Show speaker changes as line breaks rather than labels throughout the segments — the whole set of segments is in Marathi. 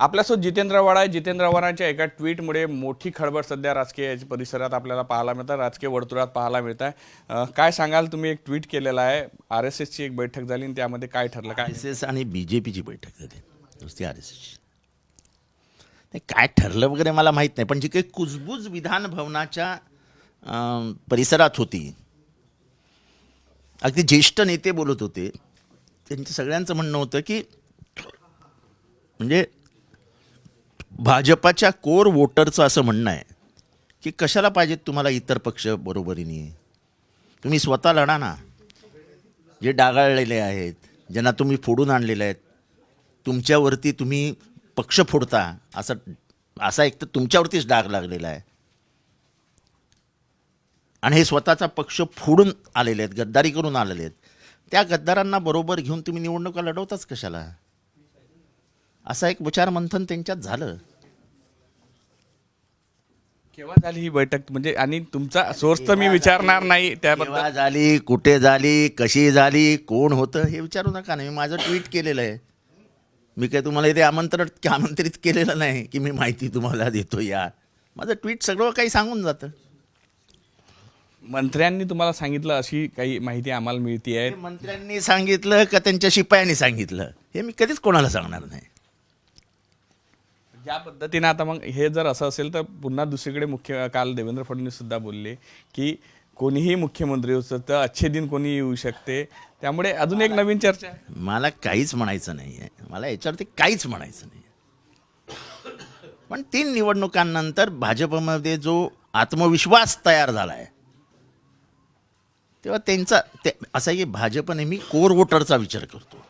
आपल्यासोबत जितेंद्र वाडा आहे. जितेंद्र वाडांच्या एका ट्विटमुळे मोठी खळबळ सध्या राजकीय परिसरात आपल्याला पाहायला मिळतात राजकीय वर्तुळात पाहायला मिळत आहे काय सांगाल? तुम्ही एक ट्विट केलेला आहे. आर एस एसची एक बैठक झाली आणि त्यामध्ये काय ठरलं? काय?
एस एस आणि बी जे पीची बैठक झाली. नुसती आर एस एसची नाही काय ठरलं वगैरे मला माहीत नाही. पण जी काही कुजबूज विधान भवनाच्या परिसरात होती अगदी ज्येष्ठ नेते बोलत होते त्यांचं सगळ्यांचं म्हणणं होतं की म्हणजे भाजपाच्या कोर वोटरचं असं म्हणणं आहे की कशाला पाहिजेत तुम्हाला इतर पक्ष बरोबरीने? तुम्ही स्वतः लढा ना. जे डागाळलेले आहेत ज्यांना तुम्ही फोडून आणलेले आहेत तुमच्यावरती तुम्ही पक्ष फोडता असं असा एक तर तुमच्यावरतीच डाग लागलेला आहे. आणि हे स्वतःचा पक्ष फोडून आलेले आहेत गद्दारी करून आलेले आहेत. त्या गद्दारांना बरोबर घेऊन तुम्ही निवडणुका लढवताच कशाला? असा एक विचारमंथन त्यांच्यात झालं.
केव्हा झाली ही बैठक? म्हणजे आणि तुमचा सोर्स तर मी विचारणार नाही त्याबद्दल
केव्हा झाली? कुठे झाली? कशी झाली? कोण होतं? हे विचारू नका ना. मी माझं ट्विट केलेलं आहे. मी काय तुम्हाला इथे आमंत्रण आमंत्रित केलेलं नाही की मी माहिती तुम्हाला देतो या. माझं ट्विट सगळं काही सांगून जातं.
मंत्र्यांनी तुम्हाला सांगितलं अशी काही माहिती आम्हाला मिळती आहे
हे मंत्र्यांनी सांगितलं का त्यांच्या शिपायांनी सांगितलं? हे मी कधीच कोणाला सांगणार नाही.
ज्या पद्धतीने आता मग हे जर असं असेल तर पुन्हा दुसरीकडे मुख्य काल देवेंद्र फडणवीस सुद्धा बोलले की कोणीही मुख्यमंत्री होतं तर अच्छे दिन कोणी येऊ शकते. त्यामुळे अजून एक नवीन चर्चा आहे.
मला काहीच म्हणायचं नाही आहे मला याच्यावरती काहीच म्हणायचं नाही पण तीन निवडणुकांनंतर भाजपमध्ये जो आत्मविश्वास तयार झाला आहे तेव्हा त्यांचा ते असं आहे की भाजप नेहमी कोर वोटरचा विचार करतो.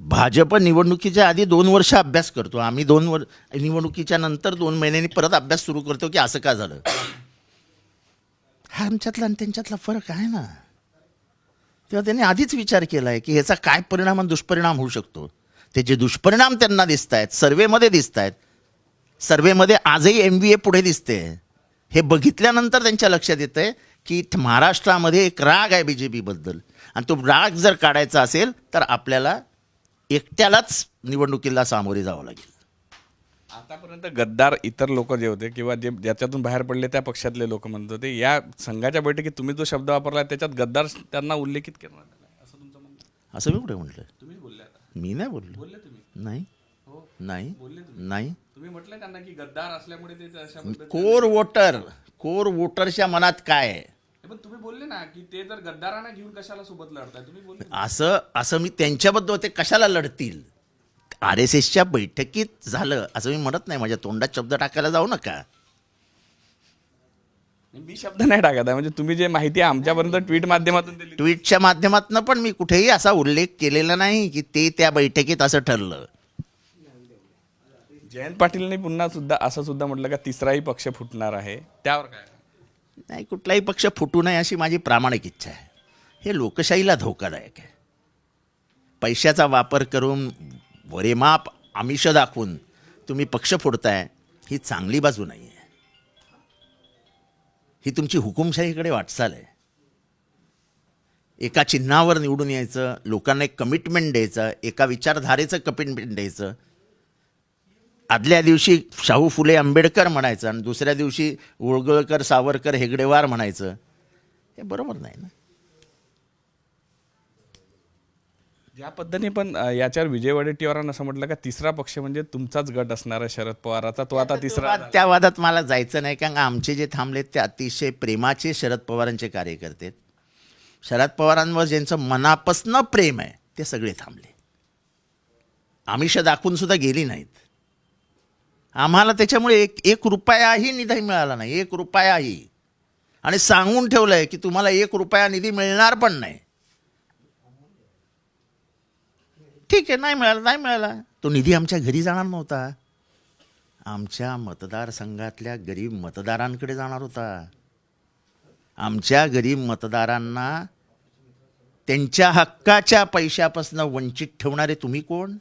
भाजप निवडणुकीच्या आधी दोन वर्ष अभ्यास करतो. आम्ही दोन वर निवडणुकीच्या नंतर दोन महिन्यांनी परत अभ्यास सुरू करतो की असं का झालं? हा आमच्यातला आणि त्यांच्यातला फरक आहे ना. तेव्हा त्यांनी आधीच विचार केला आहे की ह्याचा काय परिणाम आणि दुष्परिणाम होऊ शकतो. ते जे दुष्परिणाम त्यांना दिसत आहेत सर्वेमध्ये दिसत आहेत सर्वेमध्ये आजही एम बी ए पुढे दिसते. हे बघितल्यानंतर त्यांच्या लक्षात येतं आहे की महाराष्ट्रामध्ये एक राग आहे बी जे पीबद्दल आणि तो राग जर काढायचा असेल तर आपल्याला एकट्यालाच निवडणुकीला सामोरे जावं लागेल.
आतापर्यंत गद्दार इतर लोक जे होते किंवा जे ज्याच्यातून बाहेर पडले त्या पक्षातले लोक म्हणत होते या संघाच्या बैठकीत तुम्ही जो शब्द वापरला त्याच्यात गद्दार त्यांना उल्लेखित आला असं तुमचं म्हणणं आहे?
असं मी कुठे म्हटलं?
तुम्ही बोलले आता.
मी नाही बोललो.
बोलले तुम्ही?
नाही.
हो.
नाही. नाही.
तुम्ही म्हटलं त्यांना की गद्दार असल्यामुळे
कोर वोटर कोर वोटरच्या मनात काय आहे?
तुम्ही बोलले ना की ते जर गद्दारांना घेऊन कशाला सोबत लढताय? तुम्ही बोलले
असं असं मी त्यांच्याबद्दल ते कशाला लढतील? आर एस एसच्या बैठकीत झालं असं मी म्हणत नाही. माझ्या तोंडात शब्द टाकायला जाऊ नका.
मी शब्द नाही टाकत आहे. म्हणजे तुम्ही जे माहिती आमच्यापर्यंत ट्विट माध्यमातून दिली.
ट्विटच्या माध्यमातून पण मी कुठेही असा उल्लेख केलेला नाही की ते त्या बैठकीत असं ठरलं.
जयंत पाटीलने पुन्हा सुद्धा असं सुद्धा म्हटलं का तिसराही पक्ष फुटणार आहे. त्यावर काय?
नाही कुठलाही पक्ष फुटू नये अशी माझी प्रामाणिक इच्छा आहे. हे लोकशाहीला धोकादायक आहे. पैशाचा वापर करून वरेमाप आमिष दाखवून तुम्ही पक्ष फोडताय ही चांगली बाजू नाही आहे ही तुमची हुकुमशाहीकडे वाटचाल आहे. एका चिन्हावर निवडून यायचं लोकांना एक कमिटमेंट द्यायचं एका विचारधारेचं कमिटमेंट द्यायचं आदल्या दिवशी शाहू फुले आंबेडकर म्हणायचं आणि दुसऱ्या दिवशी उळगळकर सावरकर हेगडेवार म्हणायचं. हे बरोबर नाही ना?
ज्या पद्धतीने पण याच्यावर विजय वडेट्टीवारांनी असं म्हटलं का तिसरा पक्ष म्हणजे तुमचाच गट असणार आहे शरद पवाराचा. तो आता तिसरा
त्या वादात मला जायचं नाही कारण आमचे जे थांबलेत ते अतिशय प्रेमाचे शरद पवारांचे कार्यकर्ते. शरद पवारांवर ज्यांचं मनापासनं प्रेम आहे ते सगळे थांबले. आमिष दाखवून सुद्धा गेली नाहीत. आम्हाला त्याच्यामुळे एक एक रुपयाही निधी मिळाला नाही एक रुपयाही. आणि सांगून ठेवलं आहे की तुम्हाला एक रुपया निधी मिळणार पण नाही. ठीक आहे नाही मिळाला नाही मिळाला. तो निधी आमच्या घरी जाणार नव्हता. आमच्या मतदारसंघातल्या गरीब मतदारांकडे जाणार होता. आमच्या गरीब मतदारांना त्यांच्या हक्काच्या पैशापासून वंचित ठेवणारे तुम्ही कोण?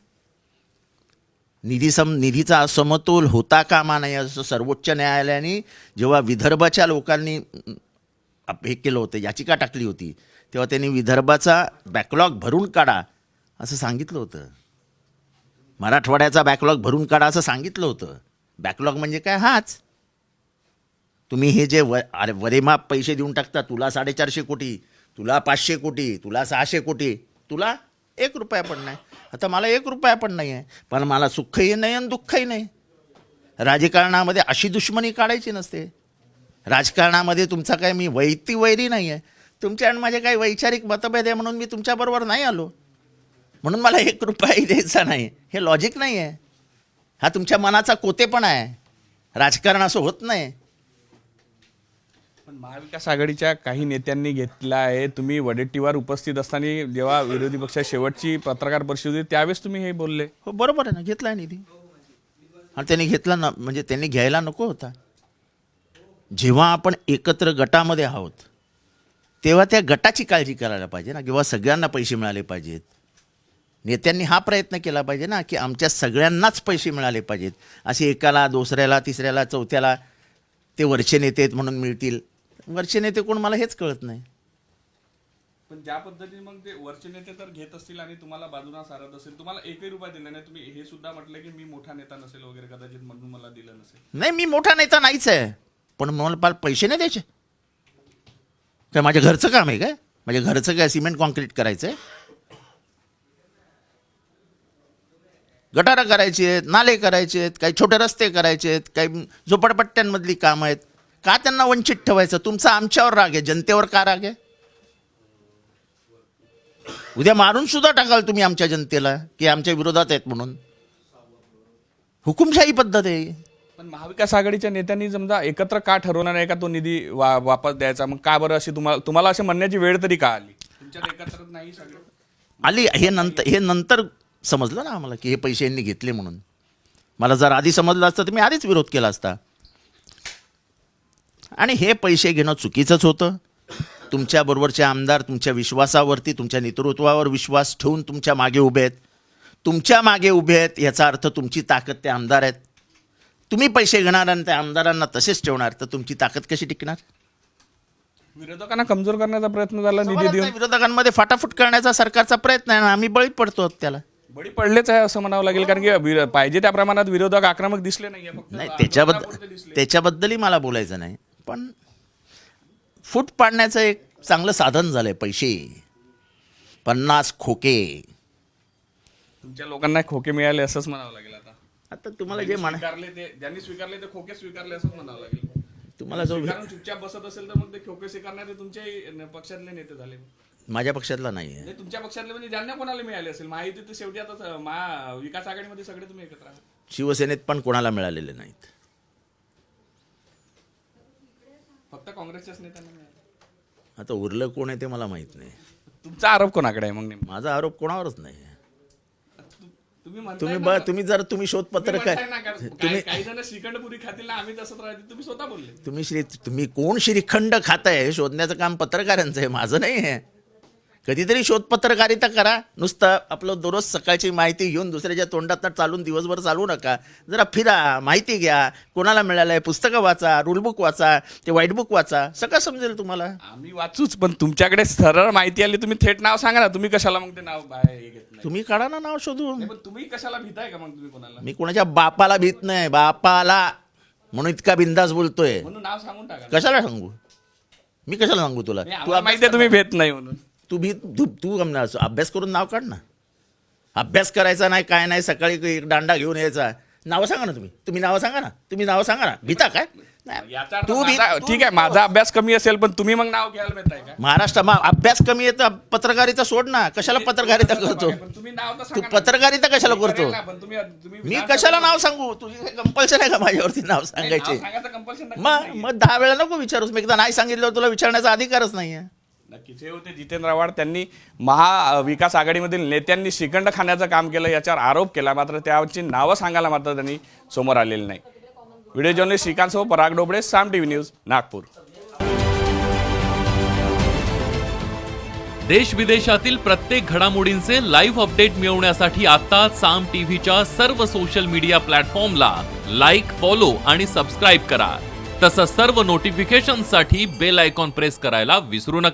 निधी सम निधीचा असमतोल होता कामा नाही असं सर्वोच्च न्यायालयाने जेव्हा विदर्भाच्या लोकांनी हे केलं होतं याचिका टाकली होती तेव्हा त्यांनी विदर्भाचा बॅकलॉग भरून काढा असं सांगितलं होतं. मराठवाड्याचा बॅकलॉग भरून काढा असं सांगितलं होतं. बॅकलॉग म्हणजे काय? हाच. तुम्ही हे जे व अरे वरेमाप पैसे देऊन टाकता तुला साडेचारशे कोटी तुला पाचशे कोटी तुला सहाशे कोटी तुला एक रुपया पण नाही. आता मला एक रुपया पण नाही आहे पण मला सुखही नाही आणि दुःखही नाही. राजकारणामध्ये अशी दुश्मनी काढायची नसते. राजकारणामध्ये तुमचा काय मी वैती वैरी नाही आहे तुमच्या आणि माझे काही वैचारिक मतभेद आहे म्हणून मी तुमच्याबरोबर नाही आलो. म्हणून मला एक रुपयाही द्यायचा नाही. हे लॉजिक नाही आहे हा तुमच्या मनाचा कोतेपणा आहे. राजकारण असं होत नाही.
पण महाविकास आघाडीच्या काही नेत्यांनी घेतला आहे. तुम्ही वडेट्टीवार उपस्थित असताना जेव्हा विरोधी पक्षा शेवटची पत्रकार परिषद होती त्यावेळेस तुम्ही हे बोलले.
हो बरोबर आहे ना घेतला आहे निधी. आणि त्यांनी घेतला ना म्हणजे त्यांनी घ्यायला नको होता. जेव्हा आपण एकत्र गटामध्ये आहोत तेव्हा त्या गटाची काळजी करायला पाहिजे ना किंवा सगळ्यांना पैसे मिळाले पाहिजेत. नेत्यांनी हा प्रयत्न केला पाहिजे ना की आमच्या सगळ्यांनाच पैसे मिळाले पाहिजेत. असे एकाला दुसऱ्याला तिसऱ्याला चौथ्याला ते वरचे नेते आहेत म्हणून मिळतील. वरचे नेते कोण मला हेच कळत नाही.
पण ज्या पद्धतीने मग ते वरचे नेते तर घेत असतील आणि तुम्हाला बाजूला सारत असेल तुम्हाला एकही रुपया दिला नाही तुम्ही हे सुद्धा म्हटलं की मी मोठा नेता नसेल वगैरे कदाचित म्हणून मला दिलं नसेल.
नाही मी मोठा नेता नाहीच आहे. पण मला पाल पैसे नाही द्यायचे. काय माझ्या घरचं काम आहे काय? माझ्या घरचं काय सिमेंट कॉन्क्रीट करायचं आहे गटारं करायची आहेत नाले करायचे आहेत काही छोटे रस्ते करायचे आहेत काही झोपडपट्ट्यांमधली कामं आहेत. का त्यांना वंचित ठेवायचं? तुमचा आमच्यावर राग आहे जनतेवर का राग आहे? उद्या मारून सुद्धा टाकाल तुम्ही आमच्या जनतेला की आमच्या विरोधात आहेत म्हणून. हुकुमशाही पद्धत आहे.
पण महाविकास आघाडीच्या नेत्यांनी समजा एकत्र का ठरवणार नाही का तो निधी वा वापस द्यायचा? मग का बरं अशी तुम्हाला तुम्हाला असं म्हणण्याची वेळ तरी का आली? तुमच्यात एकत्र नाही सगळं.
आली हे नंतर हे नंतर समजलं ना आम्हाला की हे पैसे यांनी घेतले म्हणून. मला जर आधी समजलं असतं तर मी आधीच विरोध केला असता. आणि हे पैसे घेणं चुकीचंच होतं. तुमच्याबरोबरचे आमदार तुमच्या विश्वासावरती तुमच्या नेतृत्वावर विश्वास ठेवून तुमच्या मागे उभे आहेत. तुमच्या मागे उभे आहेत याचा अर्थ तुमची ताकद ते आमदार आहेत. तुम्ही पैसे घेणार आणि त्या आमदारांना तसेच ठेवणार तर तुमची ताकद कशी टिकणार?
विरोधकांना कमजोर करण्याचा प्रयत्न झाला निधी देऊन.
नाही, विरोधकांमध्ये फाटाफूट करण्याचा सरकारचा प्रयत्न आहे ना आम्ही बळी पडतो त्याला.
बळी पडलेच आहे असं म्हणावं लागेल कारण की पाहिजे त्या प्रमाणात विरोधक आक्रमक दिसले
नाही
आंदोलनापुरते
त्याच्याबद्दल. त्याच्याबद्दलही मला बोलायचं नाही. पण फूट पाडण्याचं एक चांगलं साधन झालंय पैसे. पन्नास खोके.
तुमच्या लोकांना खोके मिळाले असंच म्हणावं लागेल आता.
आता तुम्हाला जे म्हणा
स्वीकारले ते ज्यांनी स्वीकारले ते खोके स्वीकारले असंच म्हणावं लागेल.
तुम्हाला जो
कारण चुपचाप बसत असेल तर मग ते खोके स्वीकारणारे तुमचे पक्षातले नेते झाले.
माझ्या पक्षातला नाही आहे.
तुमच्या पक्षातले म्हणजे ज्यांना कोणाला मिळाले असेल माहिती तर शेवटी आता महा विकास आघाडीमध्ये सगळे तुम्ही एकत्र आहात.
शिवसेनेत पण कोणाला मिळालेले नाहीत.
फक्त काँग्रेसच्याच नेत्यांना मिळाले.
आता उरलं कोण आहे ते मला माहीत नाही.
तुमचा आरोप कोणाकडे आहे? मग नेमका?
माझा आरोप कोणावरच नाही.
तु- तुम्ही म्हणताय
तुम्ही
ना-
ब तुम्ही जर तुम्ही शोधपत्र
तुम्ही
काय
म्हणताय ना, कारण काही काही जण श्रीखंडपुरी खातील ना आम्ही तसंच राहतील तुम्ही स्वतः बोलले.
तुम्ही श्री तुम्ही कोण श्रीखंड खाताय? हे शोधण्याचं काम पत्रकारांचं आहे माझं नाही आहे. कधीतरी शोध पत्रकारिता करा. नुसतं आपलं दररोज सकाळची माहिती घेऊन दुसऱ्याच्या तोंडात चालून दिवसभर चालू नका. जरा फिरा माहिती घ्या. कोणाला मिळालं आहे पुस्तकं वाचा रूलबुक वाचा ते व्हाईट बुक वाचा. सगळं समजेल तुम्हाला.
आम्ही वाचूच पण तुमच्याकडे सरळ माहिती आली तुम्ही थेट नाव सांगा ना. तुम्ही कशाला मग ते नाव बाहेर घेत नाही?
तुम्ही काढा ना नाव शोधून.
पण तुम्ही कशाला भीताय का मग तुम्ही कोणाला?
मी कोणाच्या बापाला भीत नाही. बापाला. म्हणून इतका बिंदास बोलतोय.
म्हणून नाव सांगून टाका.
कशाला सांगू? मी कशाला सांगू तुला?
नाही,
तू
आम्हाला माहिती आहे तुम्ही भेट नाही म्हणून.
तू भी तू तू गमना असं. अभ्यास करून नाव काढ ना. अभ्यास करायचा नाही काय नाही सकाळी एक दांडा घेऊन यायचा. नावं सांगा ना तुम्ही. तुम्ही नावं सांगा ना. तुम्ही नावं सांगा ना. भीता काय? नाही.
याचा अर्थ
तू भी-
माझा-
तू-
ठीक आहे माझा अभ्यास कमी असेल पण तुम्ही मग नाव घ्यायला भेटाय का?
महाराष्ट्र मा अभ्यास कमी येतं पत्रकारिता सोड ना. कशाला पत्रकारिता करतो?
पण तुम्ही नाव तर
तू
सांगा ना.
पत्रकारिता कशाला
मी
करतो?
करेल ना, पण तुम्ही तुम्ही
मी कशाला नाव सांगू? तुझी कंपल्शन आहे का माझ्यावरती नाव सांगायचे? मग. मग दहा वेळा नको विचारूस. मी एकदा नाही सांगितलं तुला विचारण्याचा अधिकारच नाही आहे
नक्कीच हे होते. जितेंद्र आव्हाड त्यांनी महाविकास आघाडीमधील नेत्यांनी श्रीखंड खाण्याचं काम केलं याच्यावर आरोप केला मात्र त्याची नावं सांगायला मात्र त्यांनी समोर आलेली नाही. व्हिडिओ जर्नलिस्ट श्रीकांतसह पराग डोबळे साम टीव्ही न्यूज नागपूर.
देश विदेशातील प्रत्येक घडामोडींचे लाईव्ह अपडेट मिळवण्यासाठी आता साम टीव्हीच्या सर्व सोशल मीडिया प्लॅटफॉर्मला लाईक फॉलो आणि सबस्क्राईब करा. तसंच सर्व नोटिफिकेशनसाठी बेल आयकॉन प्रेस करायला विसरू नका.